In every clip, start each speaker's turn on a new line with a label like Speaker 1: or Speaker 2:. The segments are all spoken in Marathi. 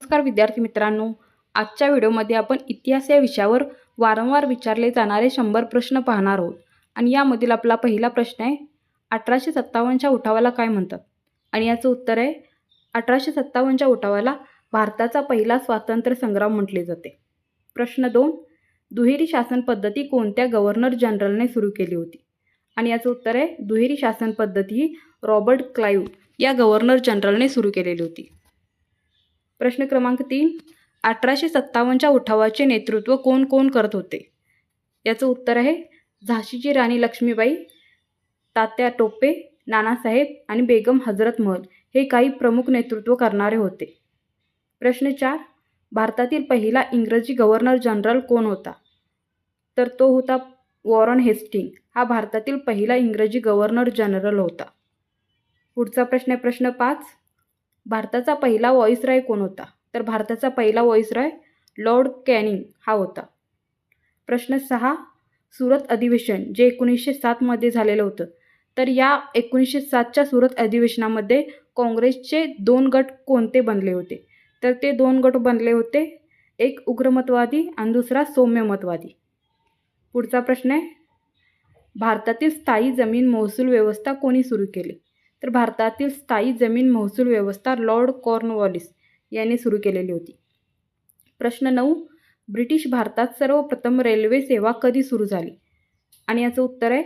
Speaker 1: नमस्कार विद्यार्थी मित्रांनो. आजच्या व्हिडिओमध्ये आपण इतिहास या विषयावर वारंवार विचारले जाणारे शंभर प्रश्न पाहणार आहोत. आणि यामधील आपला पहिला प्रश्न आहे अठराशे सत्तावन्नच्या उठावाला काय म्हणतात? आणि याचं उत्तर आहे अठराशे सत्तावन्नच्या उठावाला भारताचा पहिला स्वातंत्र्य संग्राम म्हटले जाते. प्रश्न दोन दुहेरी शासन पद्धती कोणत्या गव्हर्नर जनरलने सुरू केली होती? आणि याचं उत्तर आहे दुहेरी शासन पद्धती ही रॉबर्ट क्लाईव्ह या गव्हर्नर जनरलने सुरू केलेली होती. प्रश्न क्रमांक तीन अठराशे सत्तावन्नच्या उठावाचे नेतृत्व कोण कोण करत होते? याचं उत्तर आहे झाशीची राणी लक्ष्मीबाई तात्या टोपे नानासाहेब आणि बेगम हजरत महल हे काही प्रमुख नेतृत्व करणारे होते. प्रश्न चार भारतातील पहिला इंग्रजी गव्हर्नर जनरल कोण होता? तर तो होता वॉरन हेस्टिंग. हा भारतातील पहिला इंग्रजी गव्हर्नर जनरल होता. पुढचा प्रश्न आहे प्रश्न पाच भारताचा पहिला व्हॉइसरॉय कोण होता? तर भारताचा पहिला व्हॉइसरॉय लॉर्ड कॅनिंग हा होता. प्रश्न सहा सुरत अधिवेशन जे एकोणीसशे सातमध्ये झालेलं होतं तर या एकोणीसशे सातच्या सुरत अधिवेशनामध्ये काँग्रेसचे दोन गट कोणते बनले होते? तर ते दोन गट बनले होते एक उग्रमतवादी आणि दुसरा सौम्यमतवादी. पुढचा प्रश्न आहे भारतातील स्थायी जमीन महसूल व्यवस्था कोणी सुरू केली? तर भारतातील स्थायी जमीन महसूल व्यवस्था लॉर्ड कॉर्नवॉलिस यांनी सुरू केलेली होती. प्रश्न नऊ ब्रिटिश भारतात सर्वप्रथम रेल्वे सेवा कधी सुरू झाली? आणि याचं उत्तर आहे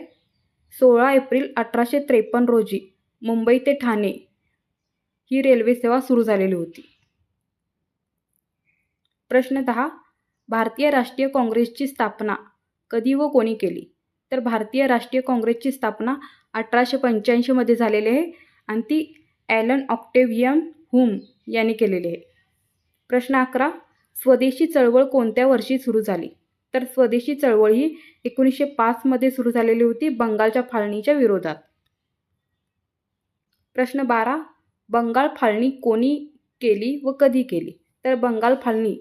Speaker 1: सोळा एप्रिल अठराशे त्रेपन्न रोजी मुंबई ते ठाणे ही रेल्वे सेवा सुरू झालेली होती. प्रश्न दहा भारतीय राष्ट्रीय काँग्रेसची स्थापना कधी व कोणी केली? तर भारतीय राष्ट्रीय काँग्रेसची स्थापना अठराशे पंच्याऐंशीमध्ये झालेली आहे. आणि ती ॲलन ऑक्टेव्हियम हुम यांनी केलेली आहे. प्रश्न अकरा. स्वदेशी चळवळ कोणत्या वर्षी सुरू झाली? तर स्वदेशी चळवळ ही एकोणीसशे पाचमध्ये सुरू झालेली होती बंगालच्या फाळणीच्या विरोधात. प्रश्न बारा. बंगाल फाळणी कोणी केली व कधी केली? तर बंगाल फाळणी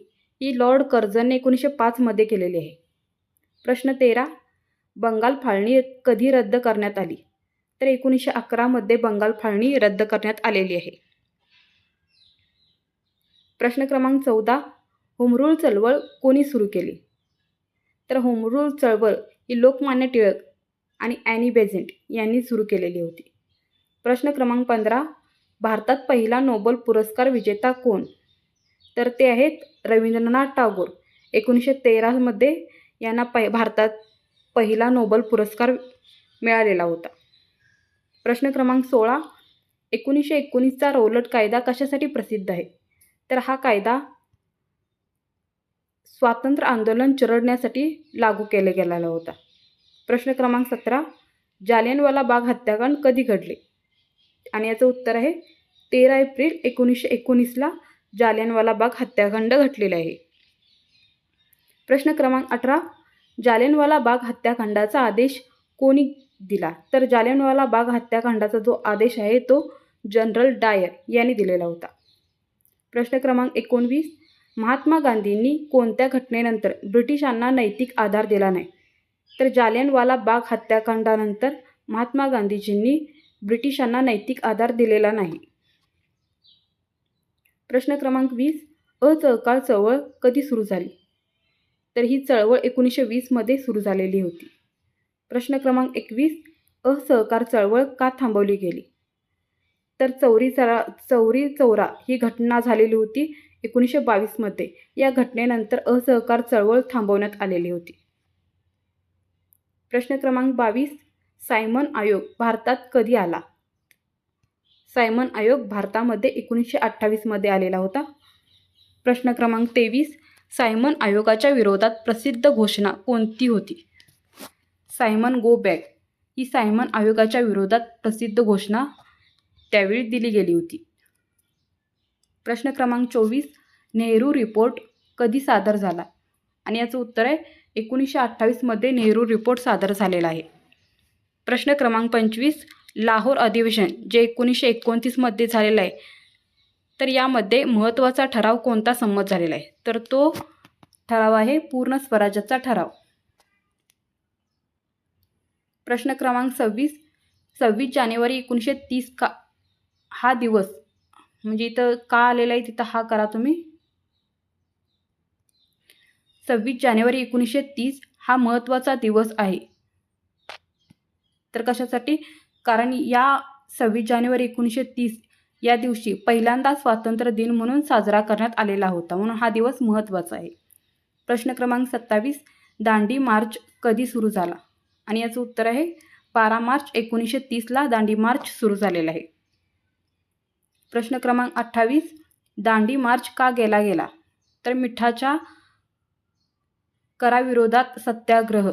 Speaker 1: ही लॉर्ड कर्झनने एकोणीसशे पाचमध्ये केलेली आहे. प्रश्न तेरा. बंगाल फाळणी कधी रद्द करण्यात आली? तर एकोणीसशे अकरामध्ये बंगाल फाळणी रद्द करण्यात आलेली आहे. प्रश्न क्रमांक चौदा होमरूल चळवळ कोणी सुरू केली? तर होमरूल चळवळ ही लोकमान्य टिळक आणि ॲनी बेझेंट यांनी सुरू केलेली होती. प्रश्न क्रमांक पंधरा भारतात पहिला नोबल पुरस्कार विजेता कोण? तर ते आहेत रवींद्रनाथ टागोर. एकोणीसशे तेरामध्ये यांना पै भारतात पहिला नोबल पुरस्कार मिळालेला होता. प्रश्न क्रमांक सोळा. एकोणीसशे एकोणीसचा रौलट कायदा कशासाठी प्रसिद्ध आहे? तर हा कायदा स्वातंत्र्य आंदोलन चिरडण्यासाठी लागू केले गेलेला होता. प्रश्न क्रमांक सतरा. जालियनवाला बाग हत्याकांड कधी घडले? आणि याचं उत्तर आहे तेरा एप्रिल एकोणीसशे एकोणीसला जालियनवाला बाग हत्याकांड घडलेला आहे. प्रश्न क्रमांक अठरा. जालियनवाला बाग हत्याकांडाचा आदेश कोणी दिला. तर जालियनवाला बाग हत्याकांडाचा जो आदेश आहे तो जनरल डायर यांनी दिलेला होता. प्रश्न क्रमांक एकोणवीस. महात्मा गांधींनी कोणत्या घटनेनंतर ब्रिटिशांना नैतिक आधार दिला नाही? तर जालियनवाला बाग हत्याकांडानंतर महात्मा गांधीजींनी ब्रिटिशांना नैतिक आधार दिलेला नाही. प्रश्न क्रमांक वीस. अचळकाळ चळवळ कधी सुरू झाली? तर ही चळवळ एकोणीसशे वीसमध्ये सुरू झालेली होती. प्रश्न क्रमांक एकवीस असहकार चळवळ का थांबवली गेली? तर चौरी चरा चौरी चौरा ही घटना झालेली होती एकोणीसशे बावीसमध्ये या घटनेनंतर असहकार चळवळ थांबवण्यात आलेली होती. प्रश्न क्रमांक बावीस सायमन आयोग भारतात कधी आला? सायमन आयोग भारतामध्ये एकोणीसशे अठ्ठावीसमध्ये आलेला होता. प्रश्न क्रमांक तेवीस सायमन आयोगाच्या विरोधात प्रसिद्ध घोषणा कोणती होती? सायमन गो बॅक ही सायमन आयोगाच्या विरोधात प्रसिद्ध घोषणा त्यावेळी दिली गेली होती. प्रश्न क्रमांक चोवीस नेहरू रिपोर्ट कधी सादर झाला? आणि याचं उत्तर आहे एकोणीसशे अठ्ठावीसमध्ये नेहरू रिपोर्ट सादर झालेला आहे. प्रश्न क्रमांक पंचवीस लाहोर अधिवेशन जे एकोणीसशे एकोणतीसमध्ये झालेलं आहे तर यामध्ये महत्त्वाचा ठराव कोणता संमत झालेला आहे? तर तो ठराव आहे पूर्ण स्वराज्याचा ठराव. प्रश्न क्रमांक सव्वीस सव्वीस जानेवारी एकोणीसशे तीस का हा दिवस. म्हणजे इथं का आलेला आहे तिथं हा करा तुम्ही. सव्वीस जानेवारी एकोणीसशे तीस हा महत्त्वाचा दिवस आहे. तर कशासाठी? कारण या सव्वीस जानेवारी एकोणीसशे तीस या दिवशी पहिल्यांदा स्वातंत्र्य दिन म्हणून साजरा करण्यात आलेला होता. म्हणून हा दिवस महत्त्वाचा आहे. प्रश्न क्रमांक सत्तावीस दांडी मार्च कधी सुरू झाला? आणि याचं उत्तर आहे बारा मार्च एकोणीसशे तीसला दांडी मार्च सुरू झालेला आहे. प्रश्न क्रमांक अठ्ठावीस दांडी मार्च का गेला गेला? तर मिठाच्या कराविरोधात सत्याग्रह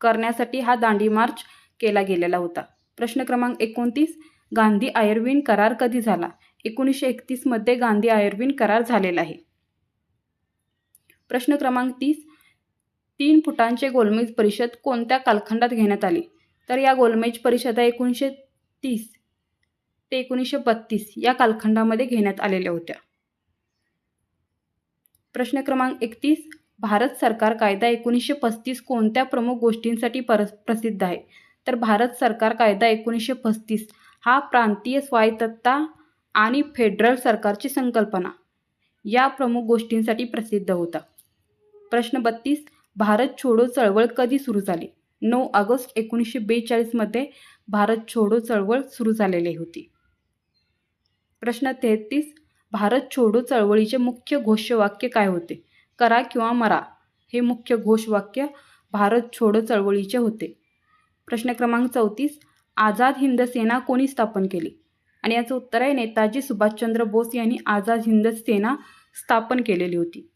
Speaker 1: करण्यासाठी हा दांडी मार्च केला गेलेला होता. प्रश्न क्रमांक एकोणतीस गांधी आयर्विन करार कधी झाला? एकोणीसशे एकतीसमध्ये गांधी आयर्विन करार झालेला आहे. प्रश्न क्रमांक तीस तीन फुटांचे गोलमेज परिषद कोणत्या कालखंडात घेण्यात आली? तर या गोलमेज परिषदा एकोणीसशे तीस ते एकोणीसशे बत्तीस या कालखंडामध्ये घेण्यात आलेल्या होत्या. प्रश्न क्रमांक एकतीस भारत सरकार कायदा एकोणीसशे पस्तीस कोणत्या प्रमुख गोष्टींसाठी पर प्रसिद्ध आहे? तर भारत सरकार कायदा एकोणीसशे पस्तीस हा प्रांतीय स्वायत्तता आणि फेडरल सरकारची संकल्पना या प्रमुख गोष्टींसाठी प्रसिद्ध होता. प्रश्न बत्तीस भारत छोडो चळवळ कधी सुरू झाली? नऊ ऑगस्ट एकोणीसशे बेचाळीसमध्ये भारत छोडो चळवळ सुरू झालेली होती. प्रश्न तेहतीस भारत छोडो चळवळीचे मुख्य घोषवाक्य काय होते? करा किंवा मरा हे मुख्य घोषवाक्य भारत छोडो चळवळीचे होते. प्रश्न क्रमांक चौतीस आझाद हिंद सेना कोणी स्थापन केली? आणि याचं उत्तर आहे नेताजी सुभाषचंद्र बोस यांनी आझाद हिंद सेना स्थापन केलेली होती.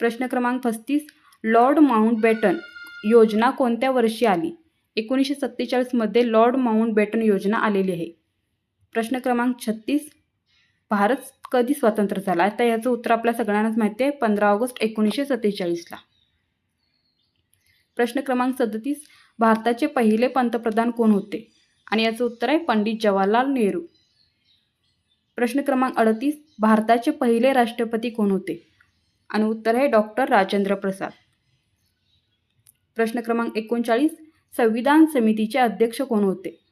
Speaker 1: प्रश्न क्रमांक पस्तीस लॉर्ड माउंटबॅटन योजना कोणत्या वर्षी आली? एकोणीसशे सत्तेचाळीसमध्ये लॉर्ड माउंटबॅटन योजना आलेली आहे. प्रश्न क्रमांक छत्तीस भारत कधी स्वतंत्र झाला? आता याचं उत्तर आपल्या सगळ्यांनाच माहिती आहे पंधरा ऑगस्ट एकोणीसशे सत्तेचाळीसला प्रश्न क्रमांक सदतीस भारताचे पहिले पंतप्रधान कोण होते? आणि याचं उत्तर आहे पंडित जवाहरलाल नेहरू. प्रश्न क्रमांक अडतीस भारताचे पहिले राष्ट्रपती कोण होते? आणि उत्तर आहे डॉक्टर राजेंद्र प्रसाद. प्रश्न क्रमांक एकोणचाळीस संविधान समितीचे अध्यक्ष कोण होते?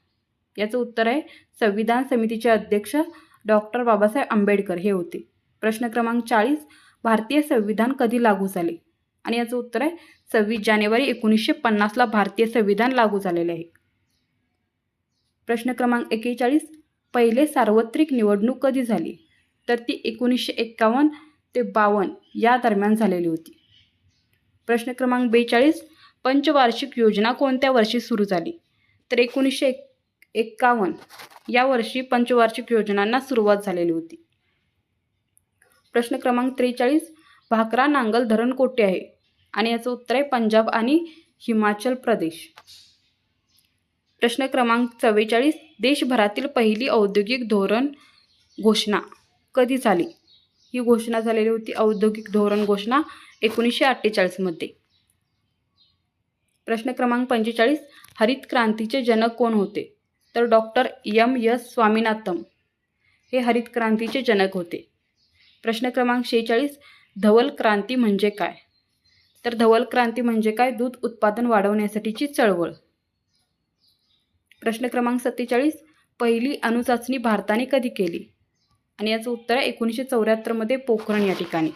Speaker 1: याचं उत्तर आहे संविधान समितीचे अध्यक्ष डॉक्टर बाबासाहेब आंबेडकर हे होते. प्रश्न क्रमांक चाळीस भारतीय संविधान कधी लागू झाले? आणि याचं उत्तर आहे सव्वीस जानेवारी एकोणीसशे पन्नासला भारतीय संविधान लागू झालेले आहे. प्रश्न क्रमांक एकेचाळीस पहिले सार्वत्रिक निवडणूक कधी झाली? तर ती एकोणीसशे एक्कावन्न ते बावन्न या दरम्यान झालेली होती. प्रश्न क्रमांक बेचाळीस पंचवार्षिक योजना कोणत्या वर्षी सुरू झाली? तर एकोणीसशे एक एक्कावन्न या वर्षी पंचवार्षिक योजनांना सुरुवात झालेली होती. प्रश्न क्रमांक त्रेचाळीस भाकरा नांगल धरण कोठे आहे? आणि याचं उत्तर आहे पंजाब आणि हिमाचल प्रदेश. प्रश्न क्रमांक चव्वेचाळीस देशभरातील पहिली औद्योगिक धोरण घोषणा कधी झाली? ही घोषणा झालेली होती औद्योगिक धोरण घोषणा एकोणीसशे अठ्ठेचाळीसमध्ये प्रश्न क्रमांक पंचेचाळीस हरित क्रांतीचे जनक कोण होते? तर डॉक्टर एम एस स्वामीनाथम हे हरित क्रांतीचे जनक होते. प्रश्न क्रमांक शेहेचाळीस धवल क्रांती म्हणजे काय? तर धवल क्रांती म्हणजे काय? दूध उत्पादन वाढवण्यासाठीची चळवळ. प्रश्न क्रमांक सत्तेचाळीस पहिली अणुचाचणी भारताने कधी केली? आणि याचं उत्तर आहे एकोणीसशे चौऱ्याहत्तरमध्ये पोखरण या ठिकाणी.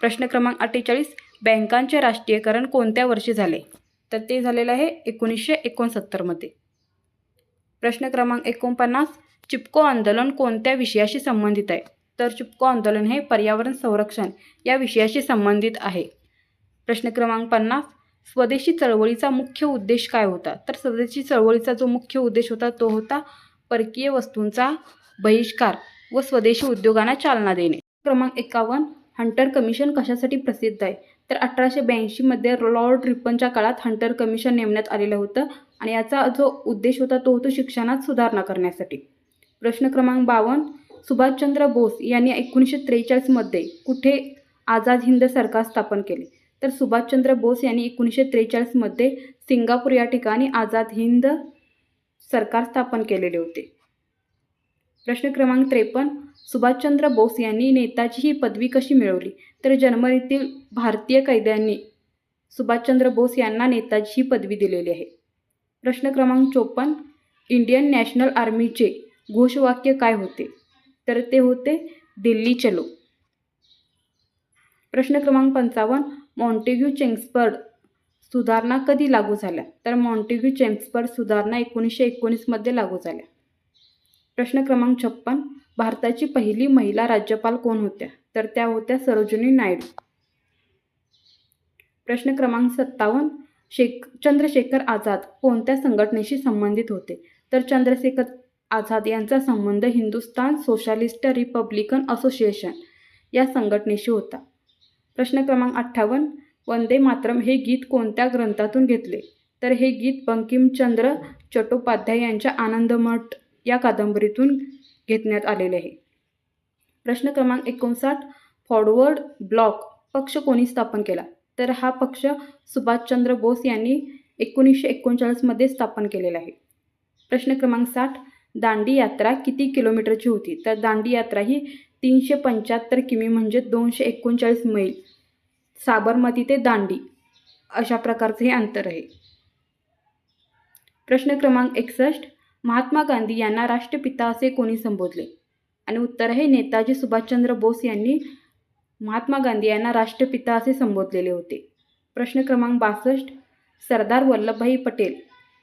Speaker 1: प्रश्न क्रमांक अठ्ठेचाळीस बँकांचे राष्ट्रीयकरण कोणत्या वर्षी झाले? तर ते झालेलं आहे एकोणीसशे एकोणसत्तरमध्ये प्रश्न क्रमांक एकोणपन्नास चिपको आंदोलन कोणत्या विषयाशी संबंधित आहे? तर चिपको आंदोलन हे पर्यावरण संरक्षण या विषयाशी संबंधित आहे. प्रश्न क्रमांक पन्नास स्वदेशी चळवळीचा मुख्य उद्देश काय होता? तर स्वदेशी चळवळीचा जो मुख्य उद्देश होता तो होता परकीय वस्तूंचा बहिष्कार. व स्वदेशी उद्योगांना चालना देणे. क्रमांक एकावन्न हंटर कमिशन कशासाठी प्रसिद्ध आहे? तर अठराशे ब्याऐंशीमध्ये लॉर्ड रिपनच्या काळात हंटर कमिशन नेमण्यात आलेलं होतं आणि याचा जो उद्देश होता तो होतो शिक्षणात सुधारणा करण्यासाठी. प्रश्न क्रमांक बावन्न सुभाषचंद्र बोस यांनी एकोणीसशे त्रेचाळीसमध्ये कुठे आझाद हिंद सरकार स्थापन केले? तर सुभाषचंद्र बोस यांनी एकोणीसशे त्रेचाळीसमध्ये सिंगापूर या ठिकाणी आझाद हिंद सरकार स्थापन केलेले होते. प्रश्न क्रमांक त्रेपन्न. सुभाषचंद्र बोस यांनी नेताजी ही पदवी कशी मिळवली? तर जर्मनीतील भारतीय कैद्यांनी सुभाषचंद्र बोस यांना नेताजी ही पदवी दिलेली आहे. प्रश्न क्रमांक चोपन्न. इंडियन नॅशनल आर्मीचे घोषवाक्य काय होते? तर ते होते दिल्ली चलो. प्रश्न क्रमांक पंचावन्न. मॉन्टेग्यू चेम्सबर्ड सुधारणा कधी लागू झाल्या? तर मॉन्टेग्यू चेम्सबर्ड सुधारणा एकोणीसशे एकोणीसमध्ये लागू झाल्या. प्रश्न क्रमांक छप्पन. भारताची पहिली महिला राज्यपाल कोण होत्या? तर त्या होत्या सरोजिनी नायडू. प्रश्न क्रमांक सत्तावन्न. शेख चंद्रशेखर आझाद कोणत्या संघटनेशी संबंधित होते? तर चंद्रशेखर आझाद यांचा संबंध हिंदुस्तान सोशालिस्ट रिपब्लिकन असोसिएशन या संघटनेशी होता. प्रश्न क्रमांक अठ्ठावन्न. वंदे मातरम हे गीत कोणत्या ग्रंथातून घेतले? तर हे गीत बंकिमचंद्र चट्टोपाध्याय यांच्या आनंदमठ या कादंबरीतून घेतण्यात आलेले आहे. प्रश्न क्रमांक एकोणसाठ फॉरवर्ड ब्लॉक पक्ष कोणी स्थापन केला? तर हा पक्ष सुभाषचंद्र बोस यांनी एकोणीसशे एकोणचाळीसमध्ये स्थापन केलेला आहे. प्रश्न क्रमांक साठ दांडी यात्रा किती किलोमीटरची होती? तर दांडी यात्रा ही तीनशे पंच्याहत्तर किमी म्हणजे दोनशे एकोणचाळीस मैल. साबरमती ते दांडी अशा प्रकारचं हे अंतर आहे. प्रश्न क्रमांक एकसष्ट महात्मा गांधी यांना राष्ट्रपिता असे कोणी संबोधले? आणि उत्तर हे नेताजी सुभाषचंद्र बोस यांनी महात्मा गांधी यांना राष्ट्रपिता असे संबोधलेले होते. प्रश्न क्रमांक बासष्ट सरदार वल्लभभाई पटेल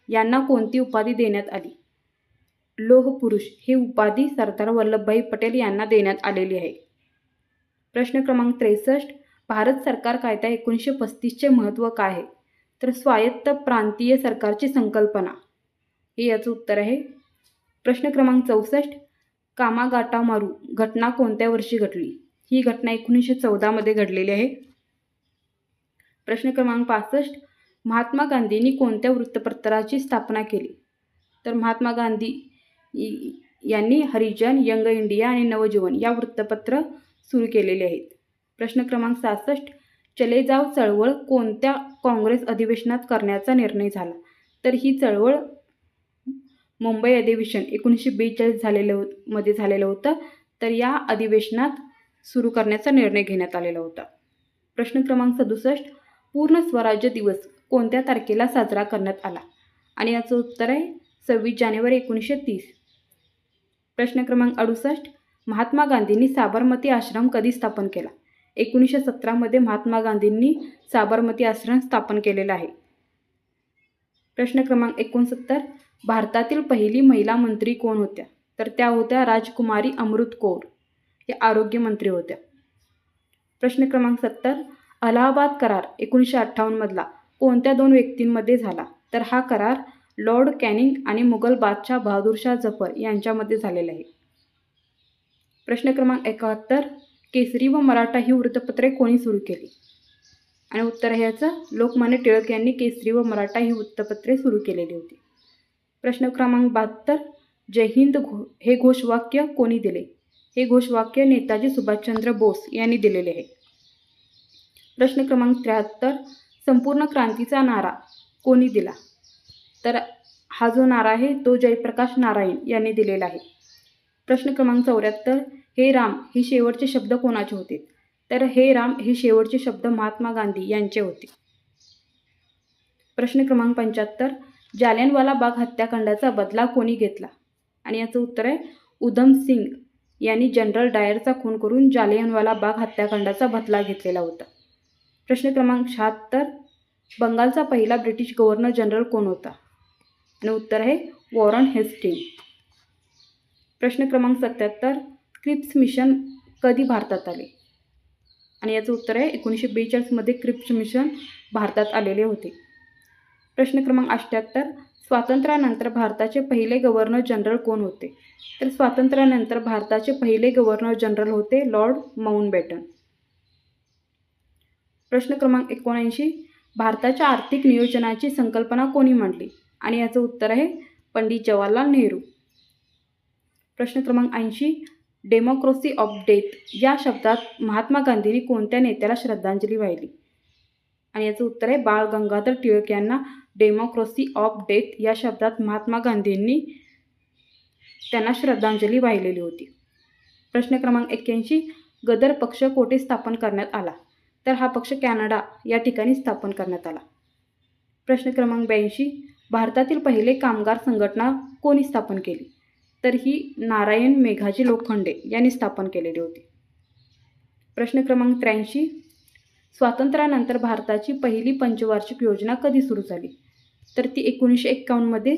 Speaker 1: यांना कोणती उपाधी देण्यात आली? लोह पुरुष ही उपाधी सरदार वल्लभभाई पटेल यांना देण्यात आलेली आहे. प्रश्न क्रमांक त्रेसष्ट भारत सरकार कायदा एकोणीसशे पस्तीसचे महत्त्व काय आहे? तर स्वायत्त प्रांतीय सरकारची संकल्पना. हे याचं उत्तर आहे. प्रश्न क्रमांक चौसष्ट कामागाटामारू घटना कोणत्या वर्षी घडली? ही घटना एकोणीसशे चौदामध्ये घडलेली आहे. प्रश्न क्रमांक पासष्ट महात्मा गांधींनी कोणत्या वृत्तपत्राची स्थापना केली? तर महात्मा गांधी यांनी हरिजन यंग इंडिया आणि नवजीवन या वृत्तपत्र सुरू केलेले आहेत. प्रश्न क्रमांक सहासष्ट चले जाव चळवळ कोणत्या काँग्रेस अधिवेशनात करण्याचा निर्णय झाला? तर ही चळवळ मुंबई अधिवेशन एकोणीसशे बेचाळीस झालेलं हो मध्ये झालेलं होतं. तर या अधिवेशनात सुरू करण्याचा निर्णय घेण्यात आलेला होता. प्रश्न क्रमांक सदुसष्ट पूर्ण स्वराज्य दिवस कोणत्या तारखेला साजरा करण्यात आला? आणि याचं उत्तर आहे सव्वीस जानेवारी एकोणीसशे तीस. प्रश्न क्रमांक अडुसष्ट महात्मा गांधींनी साबरमती आश्रम कधी स्थापन केला? एकोणीसशे सतरामध्ये महात्मा गांधींनी साबरमती आश्रम स्थापन केलेला आहे. प्रश्न क्रमांक एकोणसत्तर भारतातील पहिली महिला मंत्री कोण होत्या? तर त्या होत्या राजकुमारी अमृत कौर. या आरोग्यमंत्री होत्या. प्रश्न क्रमांक सत्तर अलाहाबाद करार एकोणीसशे अठ्ठावन्नमधला कोणत्या दोन व्यक्तींमध्ये झाला? तर हा करार लॉर्ड कॅनिंग आणि मुघल बादशाह बहादूरशाह जफर यांच्यामध्ये झालेला आहे. प्रश्न क्रमांक एकाहत्तर केसरी व मराठा ही वृत्तपत्रे कोणी सुरू केली? आणि उत्तर आहे याचं लोकमान्य टिळक यांनी केसरी व मराठा ही वृत्तपत्रे सुरू केलेली होती. प्रश्न क्रमांक बहात्तर जय हिंद घो हे घोषवाक्य कोणी दिले? हे घोषवाक्य नेताजी सुभाषचंद्र बोस यांनी दिलेले आहे. प्रश्न क्रमांक त्र्याहत्तर संपूर्ण क्रांतीचा नारा कोणी दिला? तर हा जो नारा आहे तो जयप्रकाश नारायण यांनी दिलेला आहे. प्रश्न क्रमांक चौऱ्याहत्तर हे राम हे शेवटचे शब्द कोणाचे होते? तर हे राम हे शेवटचे शब्द महात्मा गांधी यांचे होते. प्रश्न क्रमांक पंच्याहत्तर जालियनवाला बाग हत्याकांडाचा बदला कोणी घेतला? आणि याचं उत्तर आहे उधम सिंग यांनी जनरल डायरचा खून करून जालियनवाला बाग हत्याकांडाचा बदला घेतलेला होता. प्रश्न क्रमांक शहात्तर बंगालचा पहिला ब्रिटिश गव्हर्नर जनरल कोण होता? आणि उत्तर आहे वॉरन हेस्टिंग. प्रश्न क्रमांक सत्याहत्तर क्रिप्स मिशन कधी भारतात आले? आणि याचं उत्तर आहे एकोणीसशे बेचाळीसमध्ये क्रिप्स मिशन भारतात आलेले होते. प्रश्न क्रमांक अठ्ठ्याहत्तर स्वातंत्र्यानंतर भारताचे पहिले गव्हर्नर जनरल कोण होते? तर स्वातंत्र्यानंतर भारताचे पहिले गव्हर्नर जनरल होते लॉर्ड माउंटबॅटन. प्रश्न क्रमांक एकोणऐंशी भारताच्या आर्थिक नियोजनाची संकल्पना कोणी मांडली? आणि याचं उत्तर आहे पंडित जवाहरलाल नेहरू. प्रश्न क्रमांक ऐंशी डेमोक्रॉसी ऑफ डेथ या शब्दात महात्मा गांधींनी कोणत्या नेत्याला श्रद्धांजली वाहिली? आणि याचं उत्तर आहे बाळ गंगाधर टिळक यांना. डेमोक्रॉसी ऑफ डेथ या शब्दात महात्मा गांधींनी त्यांना श्रद्धांजली वाहिलेली होती. प्रश्न क्रमांक एक्क्याऐंशी गदर पक्ष कोठे स्थापन करण्यात आला? तर हा पक्ष कॅनडा या ठिकाणी स्थापन करण्यात आला. प्रश्न क्रमांक ब्याऐंशी भारतातील पहिले कामगार संघटना कोणी स्थापन केली? तर ही नारायण मेघाजी लोखंडे यांनी स्थापन केलेली होती. प्रश्न क्रमांक त्र्याऐंशी स्वातंत्र्यानंतर भारताची पहिली पंचवार्षिक योजना कधी सुरू झाली? तर ती एकोणीसशे एक्कावन्नमध्ये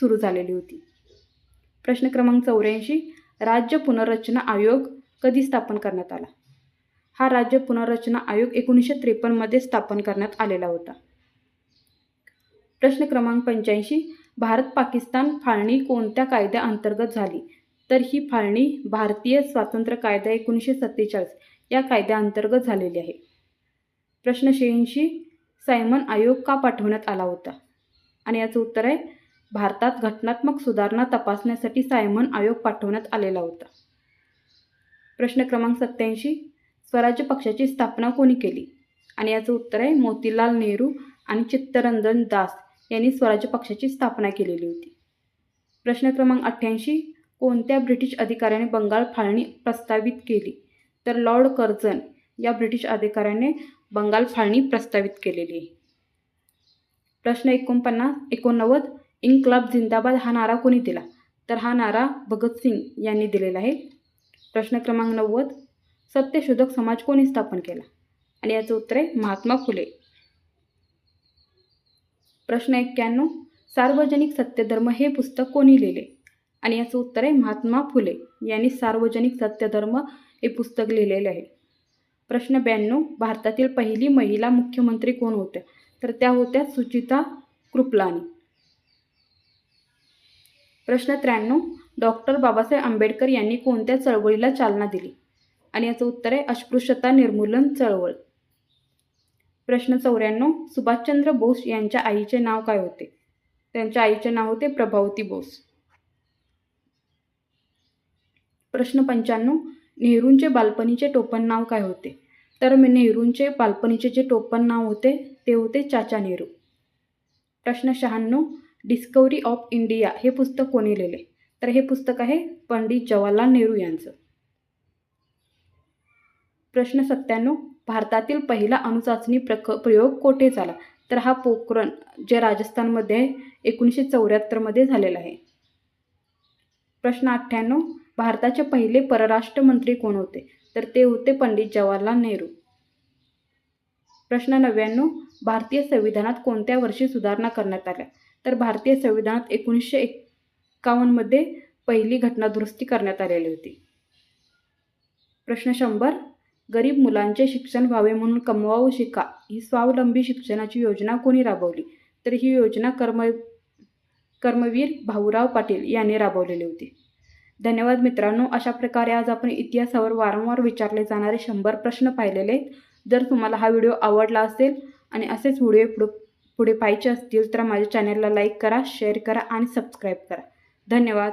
Speaker 1: सुरू झालेली होती. प्रश्न क्रमांक चौऱ्याऐंशी राज्य पुनर्रचना आयोग कधी स्थापन करण्यात आला? हा राज्य पुनर्रचना आयोग एकोणीसशे त्रेपन्नमध्ये स्थापन करण्यात आलेला होता. प्रश्न क्रमांक पंच्याऐंशी भारत पाकिस्तान फाळणी कोणत्या कायद्याअंतर्गत झाली? तर ही फाळणी भारतीय स्वातंत्र्य कायदा एकोणीसशे सत्तेचाळीस या कायद्याअंतर्गत झालेली आहे. प्रश्न शहाऐंशी सायमन आयोग का पाठवण्यात आला होता? आणि याचं उत्तर आहे भारतात घटनात्मक सुधारणा तपासण्यासाठी सायमन आयोग पाठवण्यात आलेला होता. प्रश्न क्रमांक सत्याऐंशी स्वराज्य पक्षाची स्थापना कोणी केली? आणि याचं उत्तर आहे मोतीलाल नेहरू आणि चित्तरंजन दास यांनी स्वराज्य पक्षाची स्थापना केलेली होती. प्रश्न क्रमांक अठ्ठ्याऐंशी कोणत्या ब्रिटिश अधिकाऱ्याने बंगाल फाळणी प्रस्तावित केली? तर लॉर्ड कर्जन या ब्रिटिश अधिकाऱ्याने बंगाल फाळणी प्रस्तावित केलेली. आहे प्रश्न एकोणपन्नास एकोणनव्वद इन्क्लाब जिंदाबाद हा नारा कोणी दिला? तर हा नारा भगतसिंग यांनी दिलेला आहे. प्रश्न क्रमांक नव्वद सत्यशोधक समाज कोणी स्थापन केला? आणि याचं उत्तर आहे महात्मा फुले. प्रश्न एक्क्याण्णव सार्वजनिक सत्यधर्म हे पुस्तक कोणी लिहिले? आणि याचं उत्तर आहे महात्मा फुले यांनी सार्वजनिक सत्यधर्म हे पुस्तक लिहिलेले आहे. प्रश्न ब्याण्णव भारतातील पहिली महिला मुख्यमंत्री कोण होत्या? तर त्या होत्या सुचिता कृपलानी. प्रश्न त्र्याण्णव डॉक्टर बाबासाहेब आंबेडकर यांनी कोणत्या चळवळीला चालना दिली? आणि याचं उत्तर आहे अस्पृश्यता निर्मूलन चळवळ. प्रश्न चौऱ्याण्णव सुभाषचंद्र बोस यांच्या आईचे नाव काय होते? त्यांच्या आईचे नाव होते प्रभावती बोस. प्रश्न पंच्याण्णव नेहरूंचे बालपणीचे टोपण नाव काय होते? तर मी नेहरूंचे बालपणीचे जे टोपण नाव होते ते होते चाचा नेहरू. प्रश्न शहाण्णव डिस्कवरी ऑफ इंडिया हे पुस्तक कोणी लिहिले? तर हे पुस्तक आहे पंडित जवाहरलाल नेहरू यांचं. प्रश्न सत्त्याण्णव भारतातील पहिला अणुचाचणी प्रक प्रयोग कोठे झाला? तर हा पोखरण जे राजस्थानमध्ये आहे एकोणीसशे चौऱ्याहत्तरमध्ये झालेला आहे. प्रश्न अठ्ठ्याण्णव भारताचे पहिले परराष्ट्र मंत्री कोण होते? तर ते होते पंडित जवाहरलाल नेहरू. प्रश्न नव्याण्णव. भारतीय संविधानात कोणत्या वर्षी सुधारणा करण्यात आल्या? तर भारतीय संविधानात एकोणीसशे एक्कावन्नमध्ये पहिली घटनादुरुस्ती करण्यात आलेली होती. प्रश्न शंभर. गरीब मुलांचे शिक्षण व्हावे म्हणून कमवावं शिका ही स्वावलंबी शिक्षणाची योजना कोणी राबवली? तर ही योजना कर्म कर्मवीर भाऊराव पाटील यांनी राबवलेली होती. धन्यवाद मित्रांनो. अशा प्रकारे आज आपण इतिहासावर वारंवार विचारले जाणारे शंभर प्रश्न पाहिलेले आहेत. जर तुम्हाला हा व्हिडिओ आवडला असेल आणि असेच व्हिडिओ पुढे पुढे पाहिजे असतील तर माझ्या चॅनलला लाईक करा शेअर करा आणि सबस्क्राईब करा. धन्यवाद.